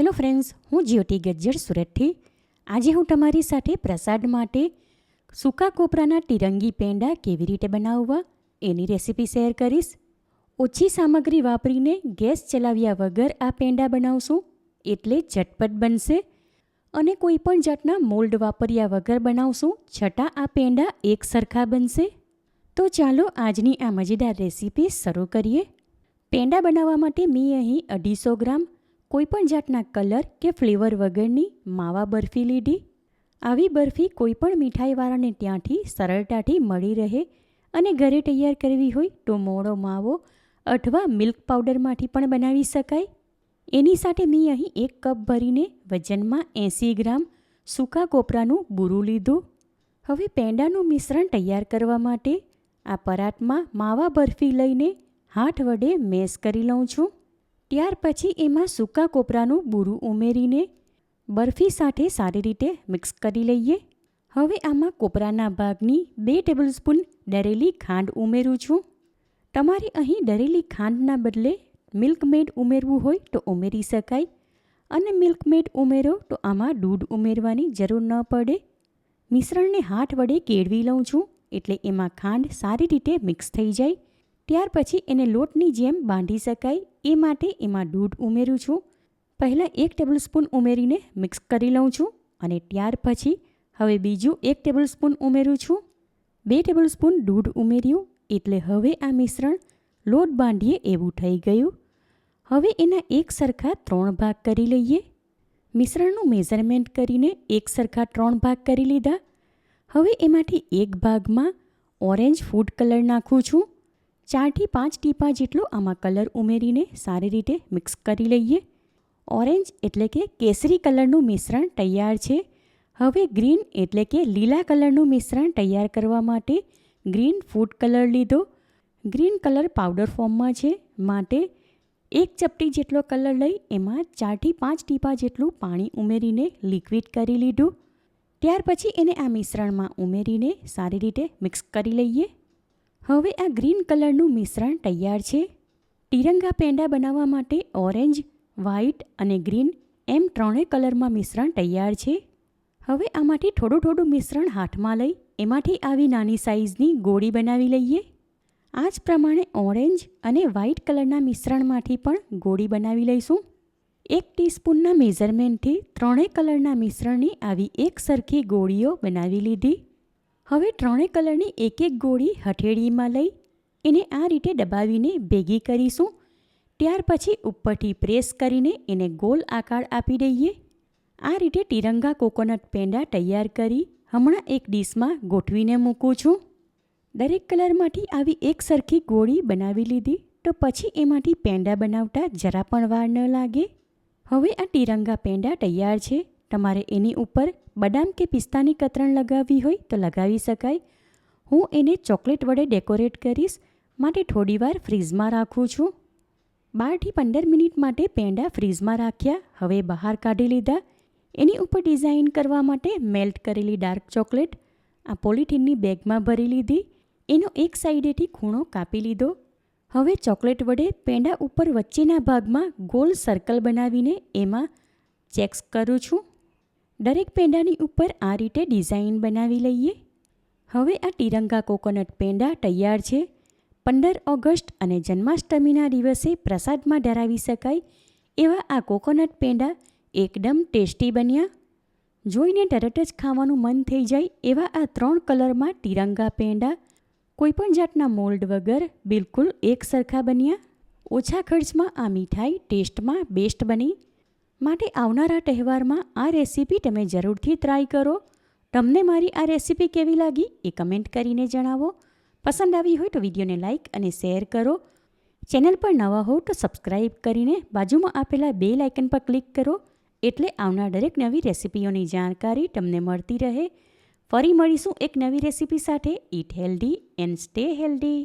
Hello friends, હું જ્યોતિ ગજ્જર સુરતથી. આજે હું તમારી સાથે પ્રસાદ માટે સૂકા કોપરાના તિરંગી પેંડા કેવી રીતે બનાવવા એની રેસીપી શેર કરીશ. ઓછી સામગ્રી વાપરીને ગેસ ચલાવ્યા વગર આ પેંડા બનાવશું એટલે ઝટપટ બનશે અને કોઈ પણ જાતના મોલ્ડ વાપર્યા વગર બનાવશું છતાં આ પેંડા એક સરખા બનશે. તો ચાલો આજની આ મજેદાર રેસીપી શરૂ કરીએ. પેંડા બનાવવા માટે મેં અહીં અઢીસો ગ્રામ કોઈપણ જાતના કલર કે ફ્લેવર વગરની માવા બરફી લીધી. આવી બરફી કોઈપણ મીઠાઈવાળાને ત્યાંથી સરળતાથી મળી રહે અને ઘરે તૈયાર કરવી હોય તો મોડો માવો અથવા મિલ્ક પાવડરમાંથી પણ બનાવી શકાય. એની સાથે મેં અહીં એક કપ ભરીને વજનમાં એંસી ગ્રામ સૂકા કોપરાનું બૂરું લીધું. હવે પેંડાનું મિશ્રણ તૈયાર કરવા માટે આ પરાતમાં માવા બરફી લઈને હાથ વડે મેશ કરી લઉં છું. ત્યાર પછી એમાં સૂકા કોપરાનું બૂરું ઉમેરીને બરફી સાથે સારી રીતે મિક્સ કરી લઈએ. હવે આમાં કોપરાના ભાગની બે ટેબલસ્પૂન ડરેલી ખાંડ ઉમેરું છું. તમારે અહીં ડરેલી ખાંડના બદલે મિલ્ક મેડ ઉમેરવું હોય તો ઉમેરી શકાય અને મિલ્કમેડ ઉમેરો તો આમાં દૂધ ઉમેરવાની જરૂર ન પડે. મિશ્રણને હાથ વડે કેળવી લઉં છું એટલે એમાં ખાંડ સારી રીતે મિક્સ થઈ જાય. ત્યાર પછી એને લોટની જેમ બાંધી શકાય એ માટે એમાં દૂધ ઉમેરું છું. પહેલાં એક ટેબલસ્પૂન ઉમેરીને મિક્સ કરી લઉં છું અને ત્યાર પછી હવે બીજું એક ટેબલસ્પૂન ઉમેરું છું. બે ટેબલસ્પૂન દૂધ ઉમેર્યું એટલે હવે આ મિશ્રણ લોટ બાંધીએ એવું થઈ ગયું. હવે એના એક સરખા ત્રણ ભાગ કરી લઈએ. મિશ્રણનું મેઝરમેન્ટ કરીને એક સરખા ત્રણ ભાગ કરી લીધા. હવે એમાંથી એક ભાગમાં ઓરેન્જ ફૂડ કલર નાખું છું. ચારથી પાંચ ટીપા જેટલો આમાં કલર ઉમેરીને સારી રીતે મિક્સ કરી લઈએ. ઓરેન્જ એટલે કે કેસરી કલરનું મિશ્રણ તૈયાર છે. હવે ગ્રીન એટલે કે લીલા કલરનું મિશ્રણ તૈયાર કરવા માટે ગ્રીન ફૂડ કલર લીધો. ગ્રીન કલર પાવડર ફોર્મમાં છે. માટે એક ચપટી જેટલો કલર લઈ એમાં ચારથી પાંચ ટીપા જેટલું પાણી ઉમેરીને લિક્વિડ કરી લીધું. ત્યાર પછી એને આ મિશ્રણમાં ઉમેરીને સારી રીતે મિક્સ કરી લઈએ. હવે આ ગ્રીન કલરનું મિશ્રણ તૈયાર છે. તિરંગા પેંડા બનાવવા માટે ઓરેન્જ, વ્હાઇટ અને ગ્રીન એમ ત્રણેય કલરમાં મિશ્રણ તૈયાર છે. હવે આમાંથી થોડું થોડું મિશ્રણ હાથમાં લઈ એમાંથી આવી નાની સાઇઝની ગોળી બનાવી લઈએ. આ જ પ્રમાણે ઓરેન્જ અને વ્હાઇટ કલરના મિશ્રણમાંથી પણ ગોળી બનાવી લઈશું. એક ટીસ્પૂનના મેઝરમેન્ટથી ત્રણેય કલરના મિશ્રણની આવી એક સરખી ગોળીઓ બનાવી લીધી. હવે ત્રણેય કલરની એક એક ગોળી હથેળીમાં લઈ એને આ રીતે દબાવીને ભેગી કરીશું. ત્યાર પછી ઉપરથી પ્રેસ કરીને એને ગોલ આકાર આપી દઈએ. આ રીતે તિરંગા કોકોનટ પેંડા તૈયાર કરી હમણાં એક ડીશમાં ગોઠવીને મૂકું છું. દરેક કલરમાંથી આવી એક સરખી ગોળી બનાવી લીધી તો પછી એમાંથી પેંડા બનાવતા જરા પણ વાર ન લાગે. હવે આ તિરંગા પેંડા તૈયાર છે. તમારે એની ઉપર બદામ કે પિસ્તાની કતરણ લગાવવી હોય તો લગાવી શકાય. હું એને ચોકલેટ વડે ડેકોરેટ કરીશ. માટે થોડીવાર ફ્રીઝમાં રાખું છું. બારથી પંદર મિનિટ માટે પેંડા ફ્રીઝમાં રાખ્યા. હવે બહાર કાઢી લીધા. એની ઉપર ડિઝાઇન કરવા માટે મેલ્ટ કરેલી ડાર્ક ચોકલેટ, આ પોલિથીનની બેગમાં ભરી લીધી. એનો એક સાઈડેથી ખૂણો કાપી લીધો. હવે ચોકલેટ વડે પેંડા ઉપર વચ્ચેના ભાગમાં ગોલ સર્કલ બનાવીને એમાં ચેક્સ કરું છું. દરેક પેંડાની ઉપર આ રીતે ડિઝાઇન બનાવી લઈએ. હવે આ તિરંગા કોકોનટ પેંડા તૈયાર છે. પંદર ઓગસ્ટ અને જન્માષ્ટમીના દિવસે પ્રસાદમાં ધરાવી શકાય એવા આ કોકોનટ પેંડા એકદમ ટેસ્ટી બન્યા. જોઈને તરત જ ખાવાનું મન થઈ જાય એવા આ ત્રણ કલરમાં તિરંગા પેંડા કોઈપણ જાતના મોલ્ડ વગર બિલકુલ એક સરખા બન્યા. ઓછા ખર્ચમાં આ મીઠાઈ ટેસ્ટમાં બેસ્ટ બની. માટે આવનારા તહેવારમાં આ રેસીપી તમે જરૂરથી ટ્રાય કરો. તમને મારી આ રેસીપી કેવી લાગી એ કમેન્ટ કરીને જણાવો. પસંદ આવી હોય તો વિડીયોને લાઇક અને શેર કરો. ચેનલ પર નવા હો તો સબસ્ક્રાઈબ કરીને બાજુમાં આપેલા બે લાઇકન પર ક્લિક કરો. એટલે આવનાર દરેક નવી રેસીપીઓની જાણકારી તમને મળતી રહે. ફરી મળીશું એક નવી રેસીપી સાથે. Eat healthy and stay healthy